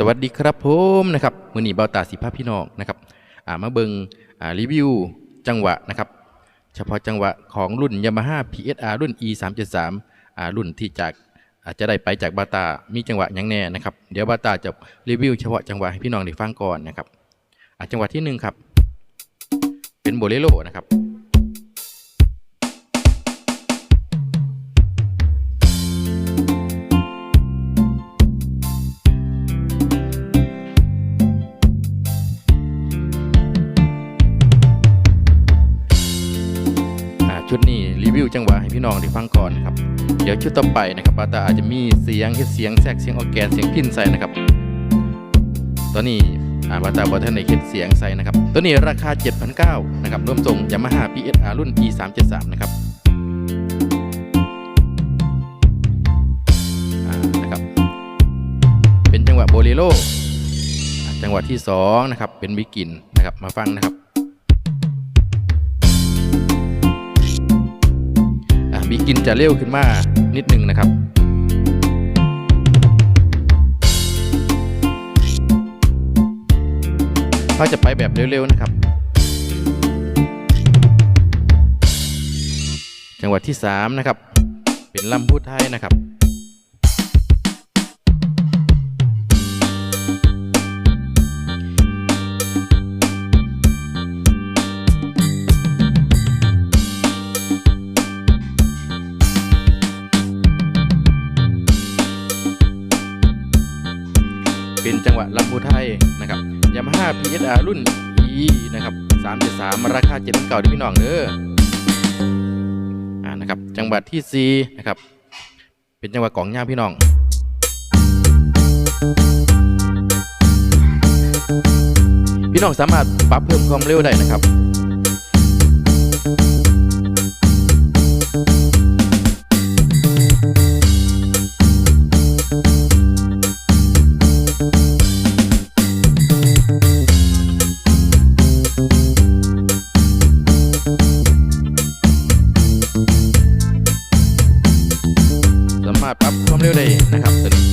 สวัสดีครับผมนะครับมือนีเบาตาสีภาพพี่น้องนะครับอ่ามาเบิงอ่ารีวิวจังหวะนะครับเฉพาะจังหวะของรุ่น Yamaha PSR รุ่น E 3 7 3อ่ารุ่นที่จากอาจจะได้ไปจากบาตามีจังหวะยังแน่นะครับเดี๋ยวบาตาจะรีวิวเฉพาะจังหวะให้พี่น้องได้ฟังก่อนนะครับอ่าจังหวะที่หนึ่งครับเป็นโบเลโรนะครับ วิวจังหวะให้พี่น้องได้ฟังก่อนครับ เดี๋ยวชุดต่อไปนะครับบาตาอาจจะมีเสียงเฮ็ดเสียงแทรกเสียงออร์แกนเสียงพินใส่นะครับ ตอนนี้อาบาตาบอท่านในเฮ็ดเสียงใส่นะครับ ตัวนี้ราคา 7,900นะครับรวมส่ง Yamaha PSR รุ่น E 3 7 3 นะครับนะครับ เป็นจังหวะโบเลโรจังหวะที่สองนะครับเป็นบิกินนะครับมาฟังนะครับ กินจะเร็วขึ้นมานิดนึงนะครับถ้าจะไปแบบเร็วๆนะครับ จังหวัดที่ 3 นะครับ เป็นลำพูดไทยนะครับ เป็นจังหวะลำพูไทยนะครับยามาฮ่า PSR รุ่น E นะครับ373 ราคา7 9 0 0พี่น้องเด้ออ่านะครับจังหวัดที่ 4 นะครับ เป็นจังหวะกล่องย่าพี่น้องพี่น้องสามารถปรับเพิ่มความเร็วได้นะครับารถปรับความเร็วได้นะครับตัวนี้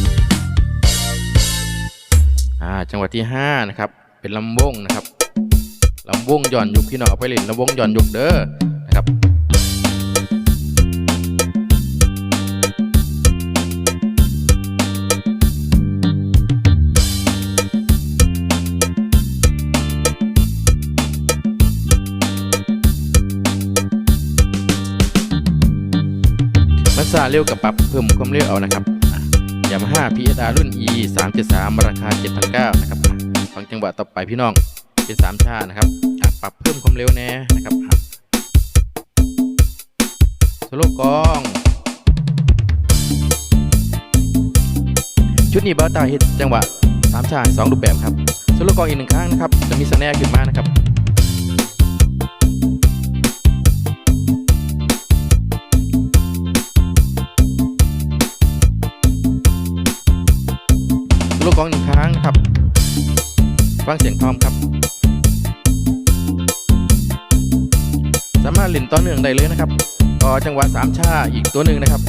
อ่าจังหวะที่5นะครับเป็นลำวงนะครับลำวงหย่อนยุกพี่น้องเอาไปเล่นลำวงหย่อนยุกเด้อนะครับ เร็วกับปรับเพิ่มความเร็วเอานะครับยามาฮ่า PSR รุ่น E 3 7 3ราคา7,900นะครับฟังจังหวะต่อไปพี่น้องเป็นสามชานะครับปรับเพิ่มความเร็วแน่นะครับอะโลกองชุดนี้บาตาเฮ็ดจังหวะสามชาสองรูปแบบครับโซโลกองอีกหนึ่งครั้งนะครับจะมีสแนร์ขึ้นมานะครับ ฟังเสียงทอมครับ สามารถเล่นต่อเนื่องได้เลยนะครับ ต่อจังหวะสามชาอีกตัวหนึ่งนะครับ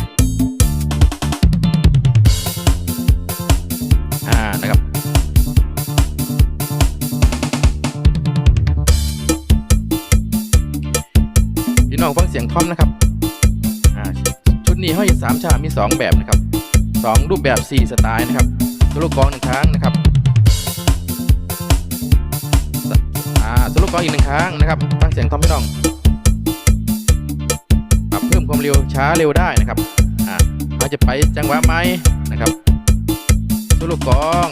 อ่านะครับพี่น้องฟังเสียงทอมนะครับชุดนี้ห้อยสามชา มีสองแบบนะครับสองรูปแบบสี่สไตล์นะครับสรุปกองหนึ่งครั้งนะครับ อ่าสรุปกออีกหนึ่งครั้งนะครับฟังเสียงทอมพี่น้องปรับเพิ่มความเร็วช้าเร็วได้นะครับอ่าเราจะไปจังหวะไหมนะครับสรุปกอง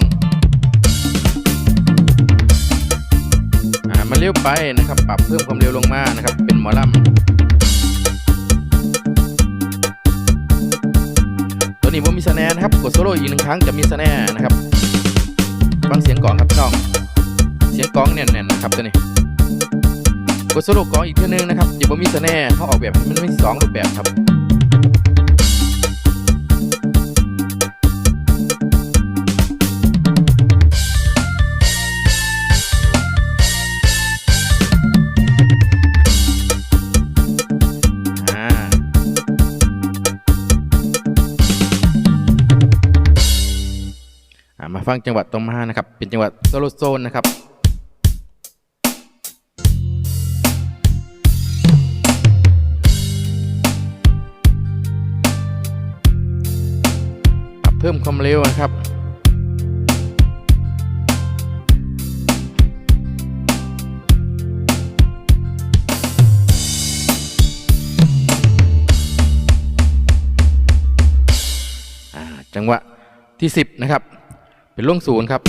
อ่ามันเร็วไปนะครับ ปรับเพิ่มความเร็วลงมานะครับ เป็นหมอลำตัวนี้ผมมีสแนนะครับกดโซโล่อีกหนึ่งครั้งจะมีสแนร์นะครับฟังเสียงกลองครับพี่น้อง เสียงกองแน่นๆนะครับตัวนี้กดโซโล่กองอีกเทีนึงนะครับอย่าบ่มีสแนร์เขาออกแบบมันไมีสองรูปแบบครับอ่ามาฟังจังหวัดต้องมานะครับ เป็นจังหวัดโซโลโซนนะครับ พิ่มความเร็วนะครับอ่าจังหวะที่ 10 นะครับ เป็นล่งศูนย์ครับ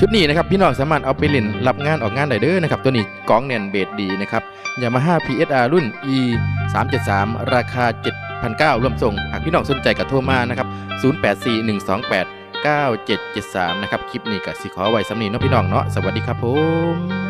ชุดนี้นะครับ พี่น้องสามารถเอาไปเล่นรับงานออกงานได้เด้อนะครับ ตัวนี้กล้องแน่นเบสดีนะครับ Yamaha PSR รุ่น E 3 7 3ราคา 7,900ร่วมส่ง หากพี่น้องสนใจกับโทรมานะครับ 084128 9773 นะครับ คลิปนี้กับสิขอไว้สำนีเนาะพี่น้องเนาะ สวัสดีครับผม